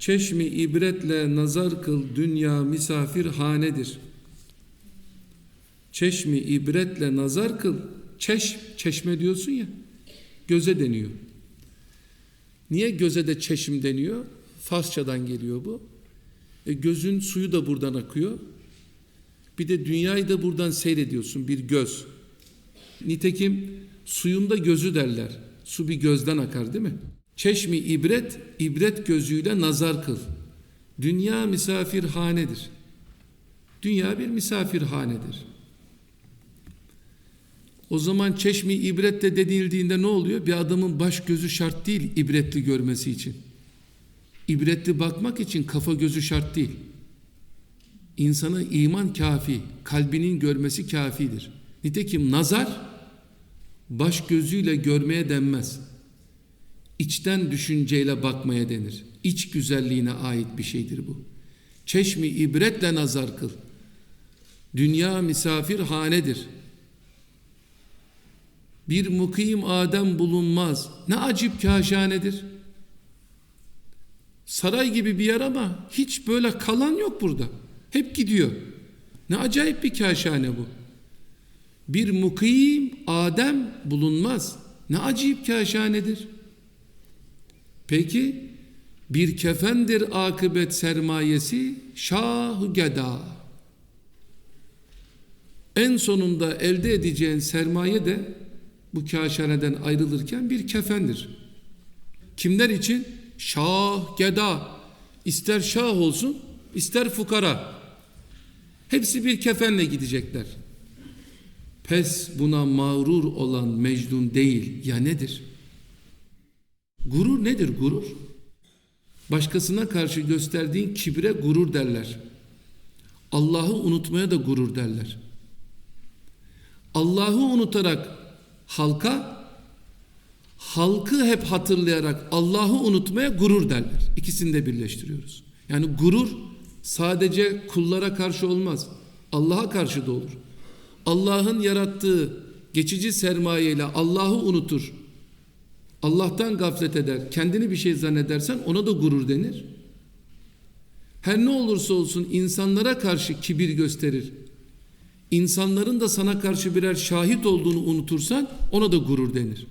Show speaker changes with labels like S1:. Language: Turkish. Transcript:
S1: Çeşmi ibretle nazar kıl dünya misafir hanedir. Çeşmi ibretle nazar kıl. Çeş, çeşme diyorsun ya. Göze deniyor. Niye göze de çeşim deniyor? Farsçadan geliyor bu. E, gözün suyu da buradan akıyor. Bir de dünyayı da buradan seyrediyorsun bir göz. Nitekim suyunda gözü derler. Su bir gözden akar değil mi? Çeşmi ibret, ibret gözüyle nazar kıl. Dünya misafirhanedir. Dünya bir misafirhanedir. O zaman çeşmi ibrette denildiğinde ne oluyor? Bir adamın baş gözü şart değil ibretli görmesi için. İbretli bakmak için kafa gözü şart değil. İnsana iman kafi, kalbinin görmesi kafidir. Nitekim nazar baş gözüyle görmeye denmez. İçten düşünceyle bakmaya denir. İç güzelliğine ait bir şeydir bu. Çeşmi ibretle nazar kıl. Dünya misafir hanedir. Bir mukim Adem bulunmaz. Ne acip kaşanedir. Saray gibi bir yer ama hiç böyle kalan yok burada. Hep gidiyor. Ne acayip bir kaşane bu. Bir mukim Adem bulunmaz. Ne acayip kaşanedir. Peki bir kefendir akıbet sermayesi şah geda. En sonunda elde edeceğin sermaye de bu kaşaneden ayrılırken bir kefendir. Kimler için? Şah, geda. İster şah olsun, ister fukara. Hepsi bir kefenle gidecekler. Pes buna mağrur olan Mecnun değil ya nedir? Gurur nedir gurur? Başkasına karşı gösterdiğin kibre gurur derler. Allah'ı unutmaya da gurur derler. Allah'ı unutarak halka, halkı hep hatırlayarak Allah'ı unutmaya gurur derler. İkisini de birleştiriyoruz. Yani gurur sadece kullara karşı olmaz. Allah'a karşı da olur. Allah'ın yarattığı geçici sermayeyle Allah'ı unutur. Allah'tan gaflet eder, kendini bir şey zannedersen ona da gurur denir. Her ne olursa olsun insanlara karşı kibir gösterir. İnsanların da sana karşı birer şahit olduğunu unutursan ona da gurur denir.